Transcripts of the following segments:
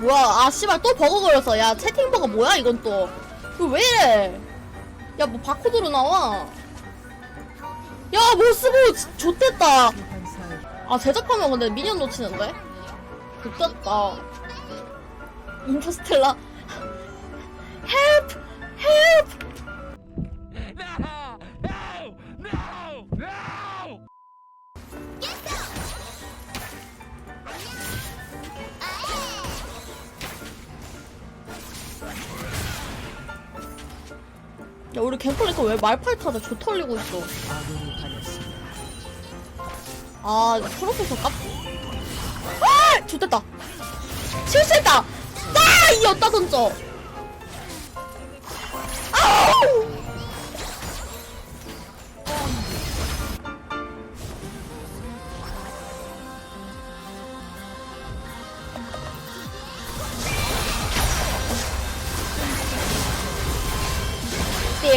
뭐야 아 씨발 또 버그 걸렸어 야 채팅 버그 뭐야 이건 또. 이거 왜 이래? 야 뭐 바코드로 나와. 야 모스보 좋댔다. 아 제작하면 근데 미니언 놓치는데? 좋댔다. 인터스텔라 갱플랭크 왜 말팔 타다 조 털리고 있어 아 이거 프로포서 깝 아! 좋됐다 실수했다 아! 이 엿다 던져 아우!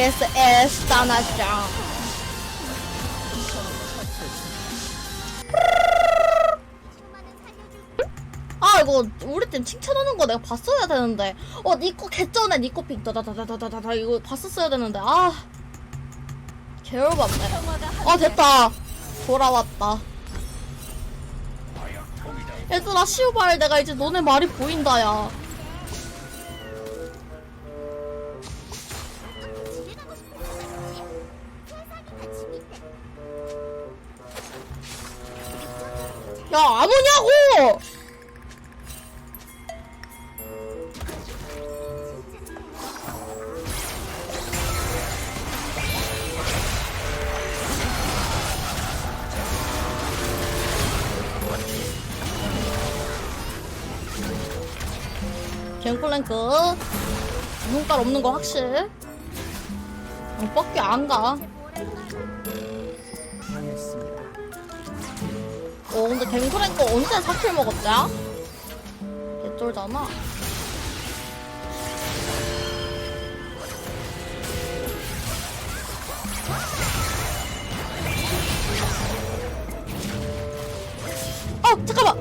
This is Dana장. 아 이거 우리 팀 칭찬하는 거 내가 봤어야 되는데. 어 니꺼 개쩌네 픽. 다다다다다다다. 이거 봤었어야 되는데. 아 개열받네. 아 됐다. 돌아왔다. 얘들아 시우발 내가 이제 너네 말이 보인다 야 야, 안 오냐고! 갱플랭크 눈깔 없는 거 확실 어, 뻑기 안 가. 어 근데 갱플랭크 언제 사킬 먹었자? 개쫄잖아. 어 잠깐만.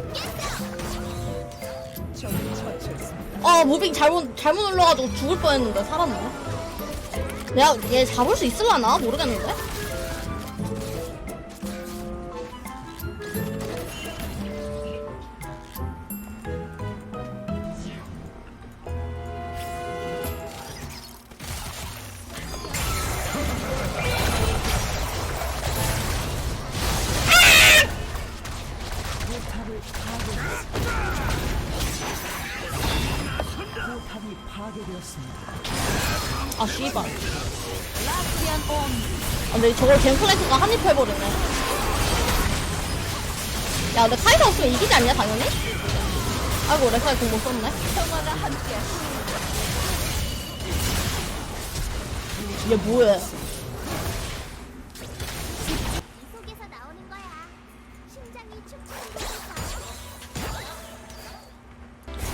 아 무빙 잘못 잘못 눌러가지고 죽을 뻔했는데 살았네 내가 얘 잡을 수 있을라나? 모르겠는데 아 씨발 아 근데 저걸 갱플랭크가 한입 해버리네 야 근데 카이사 없으면 이기지 않냐 당연히? 아이고 레카이 공못 썼네 얘 뭐해 이 속에서 나오는 거야. 심장이 거야.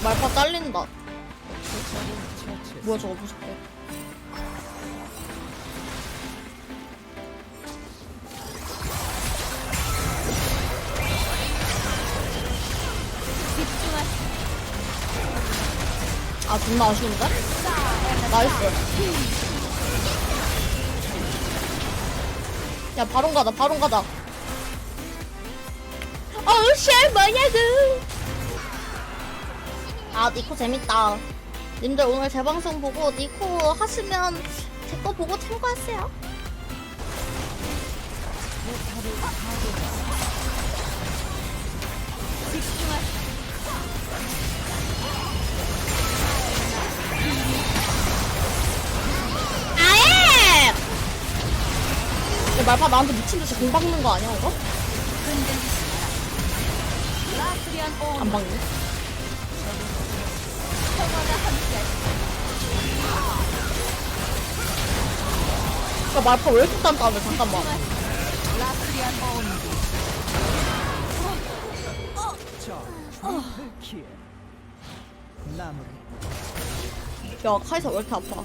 말파 잘린다 뭐야 저거 무섭게 존나 아쉬운데? 나이스. 야 바론 가자 바론 가자. 어우 쉣 뭐냐고. 아 니코 재밌다. 님들 오늘 제 방송 보고 니코 하시면 제 거 보고 참고하세요 말파 나한테 미친 듯이 공 박는 거 아니야 이거? 안 박네? 야 말파 왜 이렇게 단단해? 잠깐만. 야 카이사 왜 이렇게 아파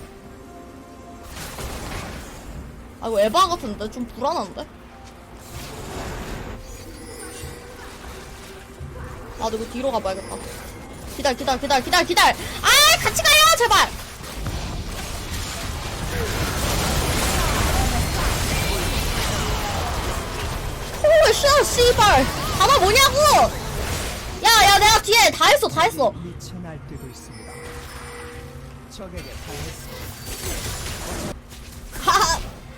아 이거 에바 같은데? 좀 불안한데? 나도 이거 뒤로 가봐야겠다. 기다려 기다려 기다려 기다려 기다려! 아 같이 가요 제발! 홀 쉣, 씨발! 단어 뭐냐고! 야야 내가 뒤에 다 했어 다 했어. 미쳐 날뛰고 있습니다. 적에게 당했습니다.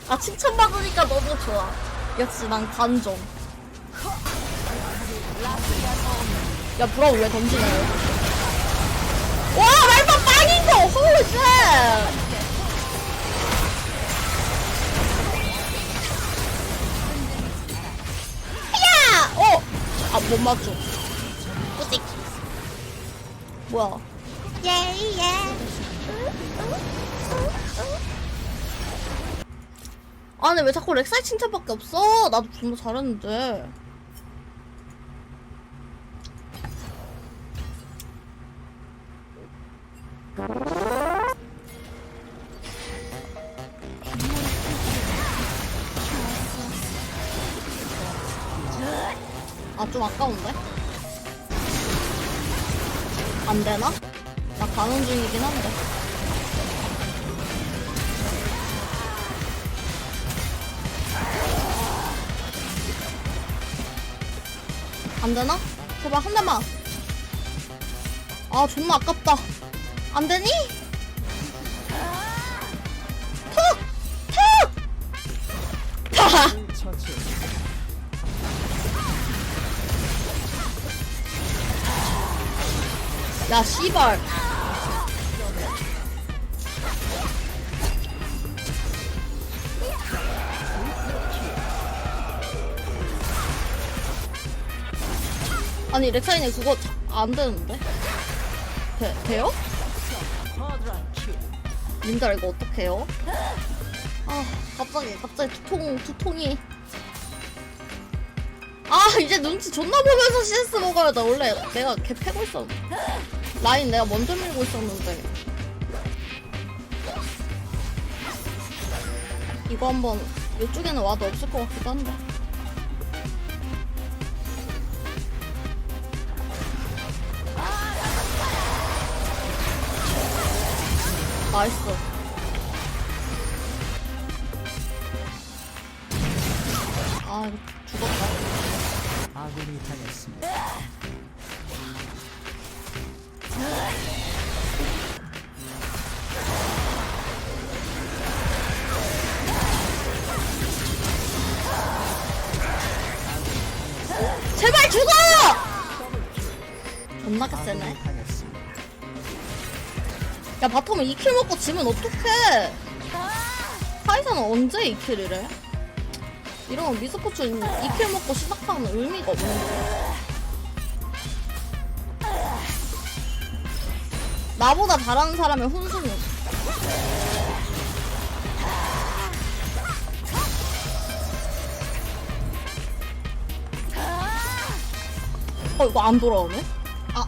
아 칭찬받으니까 너무 좋아 역시 난 관종 야 브라우 왜 던지냐 와 말파 빵인 거 홀리 쉣 야! 어! 아, 못 맞춰. 꾸직. 뭐야. 예 예. 아니, 왜 자꾸 렉사이 칭찬밖에 없어? 나도 정말 잘했는데. 아, 좀 아까운데? 안 되나? 나 가는 중이긴 한데. 안 되나? 제발 한 대만. 아, 존나 아깝다. 안 되니? 톡! 톡! 하하! 처치. 야, 씨발. 아니, 렉사이네 그거 자- 안 되는데? 돼, 돼요? 님들 이거 어떡해요? 아, 갑자기, 갑자기 두통, 두통이. 아, 이제 눈치 존나 보면서 CS 먹어야 돼. 원래 내가 걔 패고 있었는데. 라인 내가 먼저 밀고 있었는데. 이거 한번, 이쪽에는 와도 없을 것 같기도 한데. 나이스. 아, 죽었다. 아군이 당했습니다. 제발 죽어! 존나 개쎄네. 야, 바텀은 2킬 먹고 지면 어떡해? 카이사는 언제 2킬이래? 이러면 미스코츠 2킬 먹고 시작하면 의미가 없는데. 나보다 잘하는 사람의 훈수는. 어, 이거 안 돌아오네? 아.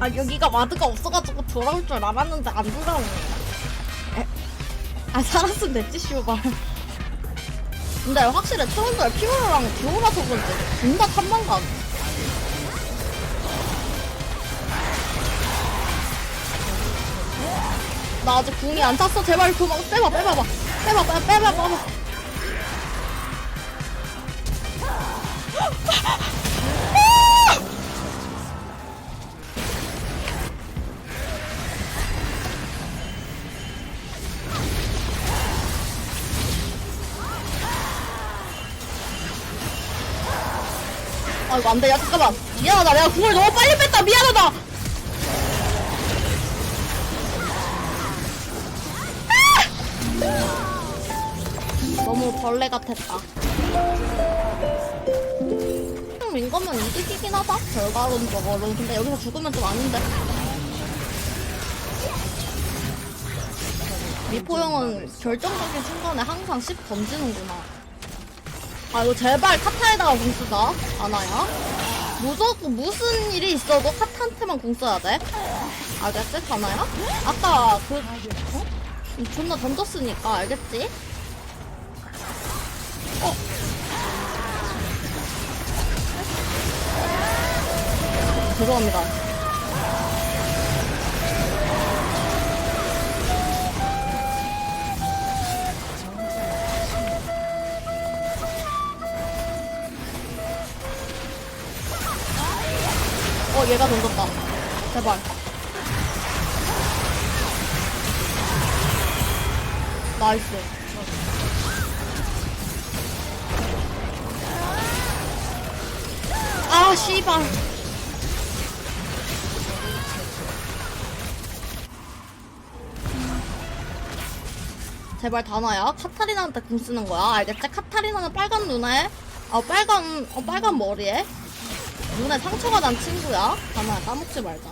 아 여기가 와드가 없어가지고 돌아올 줄 알았는데 안 돌아오네. 에? 아 살았으면 됐지 슈발. 근데 확실히 트론들 피오라랑 듀오라서 그런지 존나 탐만 가네. 나 아직 궁이 안 찼어. 제발 그만 빼봐 빼봐봐. 빼봐 빼봐 빼봐 빼봐. 아 이거 안돼. 야 잠깐만. 미안하다. 내가 궁을 너무 빨리 뺐다. 미안하다. 아! 너무 벌레 같았다. 민 거면 이득이긴 하다. 결과론적으로 근데 여기서 죽으면 좀 아닌데. 미포 형은 결정적인 순간에 항상 10 던지는구나 아 이거 제발 카타에다가 궁 쓰자 아나야 무조건 무슨 일이 있어도 카타한테만 궁 써야 돼 알겠지 다나야? 아까 그 어? 존나 던졌으니까 알겠지? 어 죄송합니다 어 얘가 던졌다. 제발. 나이스. 아 씨발. 제발 다나야 카타리나한테 궁 쓰는 거야? 알겠지? 카타리나는 빨간 눈에? 아 빨간 어 빨간 머리에 눈에 상처가 난 친구야. 다나야 까먹지 말자.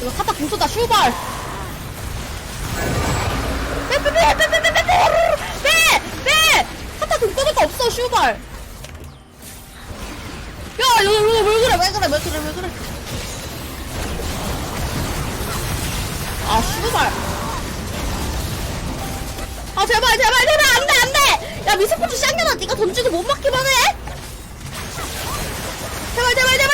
이거 카타 궁 쏘다 슈발! 빼빼빼빼빼빼빼빼빼빼! 카타 궁 쏘는 거 없어 슈발! 야, 야, 야, 왜, 왜 그래, 왜 그래, 왜 그래, 왜 그래. 아, 씨발. 제발 제발 제발 안돼 안돼! 야 미스포츠 쌍년아 네가 던지고 못 맞기만 해! 제발 제발 제발!